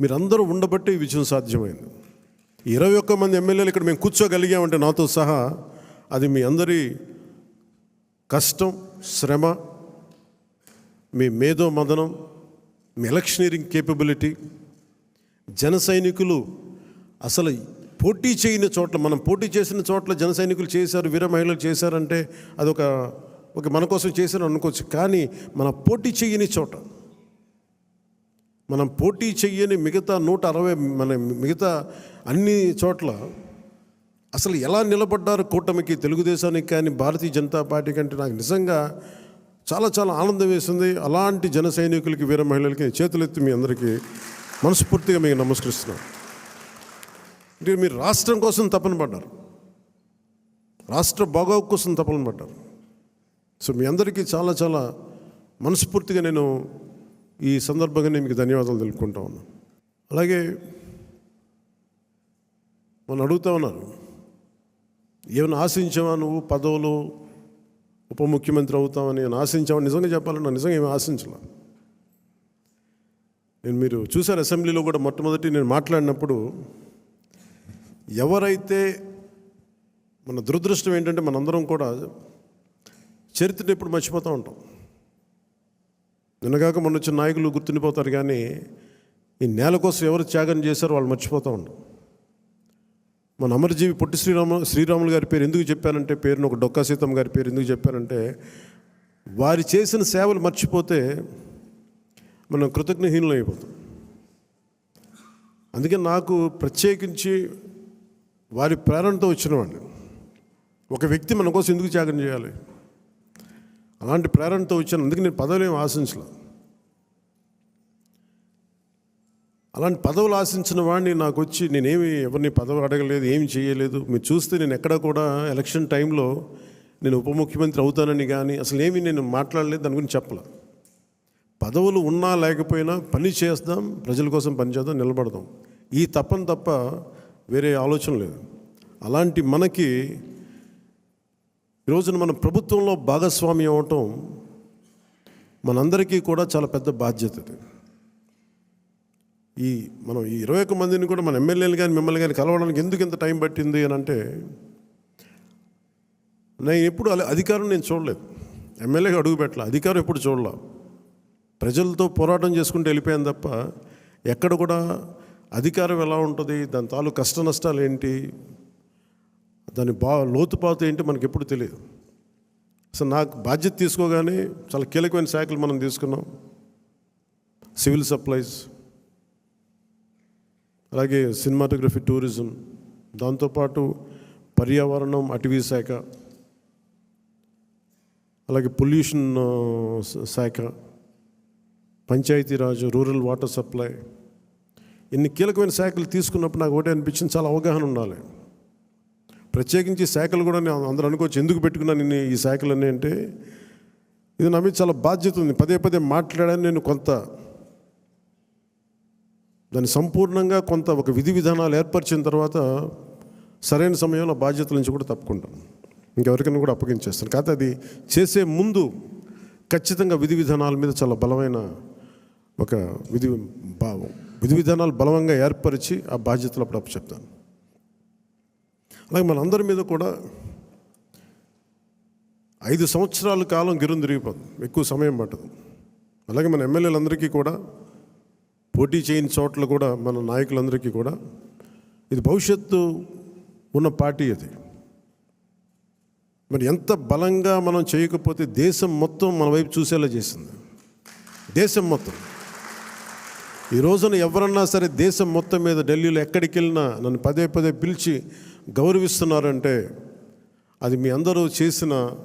మీరందరూ ఉండబట్టే ఈ విజయం సాధ్యమైంది. ఇరవై ఒక్క మంది ఎమ్మెల్యేలు ఇక్కడ మేము కూర్చోగలిగామంటే నాతో సహా అది మీ అందరి కష్టం శ్రమ మీ మేధో మదనం మీ ఎలక్షనీరింగ్ కేపబిలిటీ జన సైనికులు అసలు పోటీ చేయని చోట్ల మనం పోటీ చేసిన చోట్ల జన సైనికులు చేశారు వీర మహిళలు చేశారంటే అదొక ఒక మన కోసం చేశారు అనుకోవచ్చు. కానీ మన పోటీ చేయని చోట మనం పోటీ చెయ్యని మిగతా నూట అరవై మన మిగతా అన్ని చోట్ల అసలు ఎలా నిలబడ్డారు కూటమికి తెలుగుదేశానికి కానీ భారతీయ జనతా పార్టీ కంటే నాకు నిజంగా చాలా చాలా ఆనందం వేసింది. అలాంటి జన సైనికులకి వీర మహిళలకి చేతులెత్తి మీ అందరికీ మనస్ఫూర్తిగా మీకు నమస్కరిస్తున్నాను అంటే మీరు రాష్ట్రం కోసం తపన పడ్డారు. రాష్ట్ర బాగోగు కోసం తపన పడ్డారు. సో మీ అందరికీ చాలా చాలా మనస్ఫూర్తిగా నేను ఈ సందర్భంగా నేను మీకు ధన్యవాదాలు తెలుపుకుంటా ఉన్నాను అలాగే మనం అడుగుతా ఉన్నారు ఏమైనా ఆశించావా నువ్వు పదవులు ఉప ముఖ్యమంత్రి అవుతామని నేను ఆశించావా? నిజంగా చెప్పాలన్నా నిజంగా ఏమి ఆశించలే. నేను మీరు చూశారు అసెంబ్లీలో కూడా మొట్టమొదటి నేను మాట్లాడినప్పుడు ఎవరైతే మన దురదృష్టం ఏంటంటే మనందరం కూడా చరిత్రను ఎప్పుడు మర్చిపోతూ ఉంటాం. నిన్నగాక మొన్న వచ్చిన నాయకులు గుర్తుండిపోతారు కానీ ఈ నేల కోసం ఎవరు త్యాగం చేశారో వాళ్ళు మర్చిపోతూ ఉండరు మన అమరజీవి పొట్టి శ్రీరామ శ్రీరాములు గారి పేరు ఎందుకు చెప్పానంటే పేరును ఒక డొక్కా సీతమ్మ గారి పేరు ఎందుకు చెప్పానంటే వారి చేసిన సేవలు మర్చిపోతే మనం కృతజ్ఞహీనులు అయిపోతాం. అందుకే నాకు ప్రత్యేకించి వారి ప్రేరణతో వచ్చిన వాడిని. ఒక వ్యక్తి మన కోసం ఎందుకు త్యాగం చేయాలి? అలాంటి ప్రేరణతో వచ్చాను అందుకే నేను పదవులు ఏమి ఆశించలే. అలాంటి పదవులు ఆశించిన వాడిని నాకు వచ్చి నేనేమి ఎవరిని పదవి అడగలేదు ఏమి చేయలేదు. మీరు చూస్తే నేను ఎక్కడ కూడా ఎలక్షన్ టైంలో నేను ఉప ముఖ్యమంత్రి అవుతానని కానీ అసలు ఏమి నేను మాట్లాడలేదు దాని గురించి చెప్పలే. పదవులు ఉన్నా లేకపోయినా పని చేద్దాం ప్రజల కోసం పని చేద్దాం నిలబడదాం. ఈ తప్పని తప్ప వేరే ఆలోచన లేదు. అలాంటి మనకి ఈరోజున మన ప్రభుత్వంలో భాగస్వామి అవ్వటం మనందరికీ కూడా చాలా పెద్ద బాధ్యత ఈ మనం ఈ ఇరవై ఒక్క మందిని కూడా మన ఎమ్మెల్యేలు కానీ మిమ్మల్ని కానీ కలవడానికి ఎందుకు ఇంత టైం పట్టింది అని అంటే నేను ఎప్పుడు అలా అధికారం నేను చూడలేదు. ఎమ్మెల్యేగా అడుగు పెట్టలే అధికారం ఎప్పుడు చూడలే. ప్రజలతో పోరాటం చేసుకుంటూ వెళ్ళిపోయాను తప్ప ఎక్కడ కూడా అధికారం ఎలా ఉంటుంది దాని తాలూ కష్ట నష్టాలు ఏంటి దాని బా లోతుపాత ఏంటి మనకి ఎప్పుడు తెలియదు. అసలు నాకు బాధ్యత తీసుకోగానే చాలా కీలకమైన శాఖలు మనం తీసుకున్నాం. సివిల్ సప్లైస్ అలాగే సినిమాటోగ్రఫీ టూరిజం దాంతోపాటు పర్యావరణం అటవీ శాఖ అలాగే పొల్యూషన్ శాఖ పంచాయతీరాజ్ రూరల్ వాటర్ సప్లై ఇన్ని కీలకమైన శాఖలు తీసుకున్నప్పుడు నాకు ఒకటే అనిపించింది చాలా అవగాహన ఉండాలి. ప్రత్యేకించి శాఖలు కూడా నేను అందరూ అనుకోవచ్చు ఎందుకు పెట్టుకున్నాను నేను ఈ శాఖలన్నీ అంటే ఇది నా మీద చాలా బాధ్యత ఉంది. పదే పదే మాట్లాడాను నేను కొంత. దాన్ని సంపూర్ణంగా కొంత ఒక విధి విధానాలు ఏర్పరిచిన తర్వాత సరైన సమయంలో బాధ్యతల నుంచి కూడా తప్పుకుంటాను. ఇంకెవరికైనా కూడా అప్పగించేస్తాను. కాకపోతే అది చేసే ముందు ఖచ్చితంగా విధి విధానాల మీద చాలా బలమైన ఒక విధి బా విధి విధానాలు బలవంగా ఏర్పరిచి ఆ బాధ్యతలు అప్పుడు అప్పు చెప్తాను. అలాగే మనందరి మీద కూడా ఐదు సంవత్సరాల కాలం గిరుం తిరిగిపోదు ఎక్కువ సమయం పట్టదు. అలాగే మన ఎమ్మెల్యేలందరికీ కూడా పోటీ చేయని చోట్ల కూడా మన నాయకులందరికీ కూడా ఇది భవిష్యత్తు ఉన్న పార్టీ అది. మరి ఎంత బలంగా మనం చేయకపోతే దేశం మొత్తం మన వైపు చూసేలా చేసింది. దేశం మొత్తం. ఈ రోజున ఎవరన్నా సరే దేశం మొత్తం మీద ఢిల్లీలో ఎక్కడికి వెళ్ళినా నన్ను పదే పదే పిలిచి గౌరవిస్తున్నారంటే అది మీ అందరూ చేసిన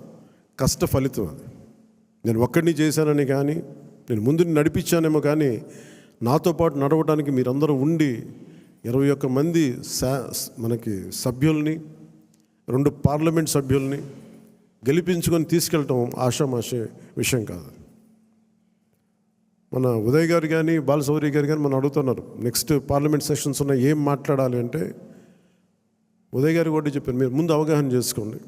కష్ట ఫలితం అది. నేను ఒక్కడిని చేశానని కానీ నేను ముందు నడిపించానేమో కానీ నాతో పాటు నడవడానికి మీరందరూ ఉండి ఇరవై ఒక్క మంది సా మనకి సభ్యుల్ని రెండు పార్లమెంట్ సభ్యుల్ని గెలిపించుకొని తీసుకెళ్ళటం ఆషామాషే విషయం కాదు. మన ఉదయ్ గారు కానీ బాలసౌరి గారు కానీ మనం అడుగుతున్నారు నెక్స్ట్ పార్లమెంట్ సెషన్స్ ఉన్న ఏం మాట్లాడాలి అంటే ఉదయ్ గారు కూడా చెప్పారు మీరు ముందు అవగాహన చేసుకోండి.